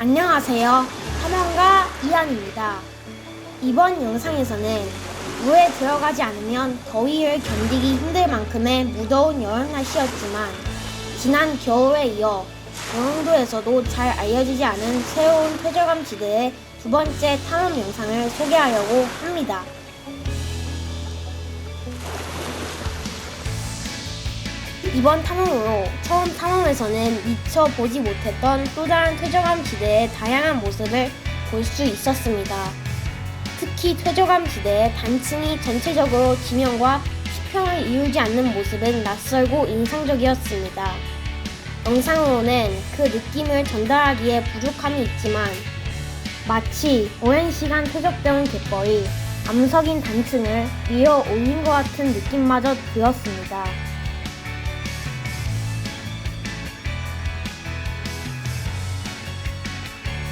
안녕하세요. 탐험가 이한입니다. 이번 영상에서는 물에 들어가지 않으면 더위를 견디기 힘들 만큼의 무더운 여름 날씨였지만 지난 겨울에 이어 영흥도에서도 잘 알려지지 않은 새로운 퇴적암 지대의 두 번째 탐험 영상을 소개하려고 합니다. 이번 탐험으로 처음 탐험에서는 미처 보지 못했던 또 다른 퇴적암 지대의 다양한 모습을 볼 수 있었습니다. 특히 퇴적암 지대의 단층이 전체적으로 지면과 수평을 이루지 않는 모습은 낯설고 인상적이었습니다. 영상으로는 그 느낌을 전달하기에 부족함이 있지만 마치 오랜 시간 퇴적되온 갯벌이 암석인 단층을 위어 올린 것 같은 느낌마저 들었습니다.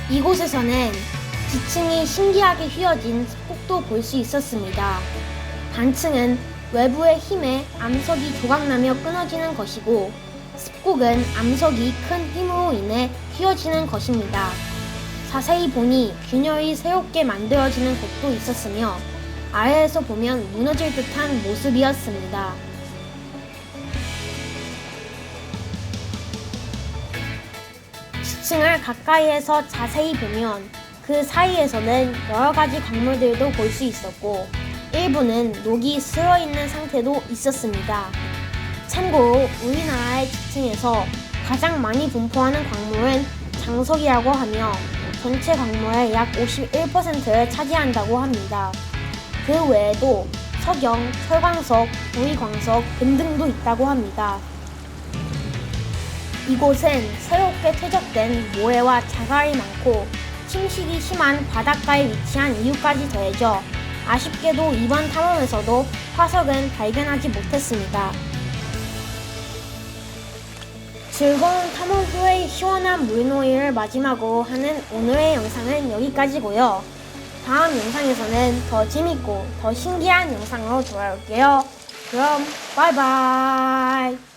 이곳에서는 지층이 신기하게 휘어진 습곡도 볼 수 있었습니다. 단층은 외부의 힘에 암석이 조각나며 끊어지는 것이고 습곡은 암석이 큰 힘으로 인해 휘어지는 것입니다. 자세히 보니 균열이 새롭게 만들어지는 곳도 있었으며 아래에서 보면 무너질 듯한 모습이었습니다. 지층을 가까이에서 자세히 보면 그 사이에서는 여러 가지 광물들도 볼 수 있었고 일부는 녹이 슬어 있는 상태도 있었습니다. 참고로 우리나라의 지층에서 가장 많이 분포하는 광물은 장석이라고 하며 전체 광물의 약 51%를 차지한다고 합니다. 그 외에도 석영, 철광석, 구리광석, 금 등도 있다고 합니다. 이곳은 새롭게 퇴적된 모래와 자갈이 많고 침식이 심한 바닷가에 위치한 이유까지 더해져 아쉽게도 이번 탐험에서도 화석은 발견하지 못했습니다. 즐거운 탐험 후의 시원한 물놀이를 마지막으로 하는 오늘의 영상은 여기까지고요. 다음 영상에서는 더 재밌고 더 신기한 영상으로 돌아올게요. 그럼 바이바이.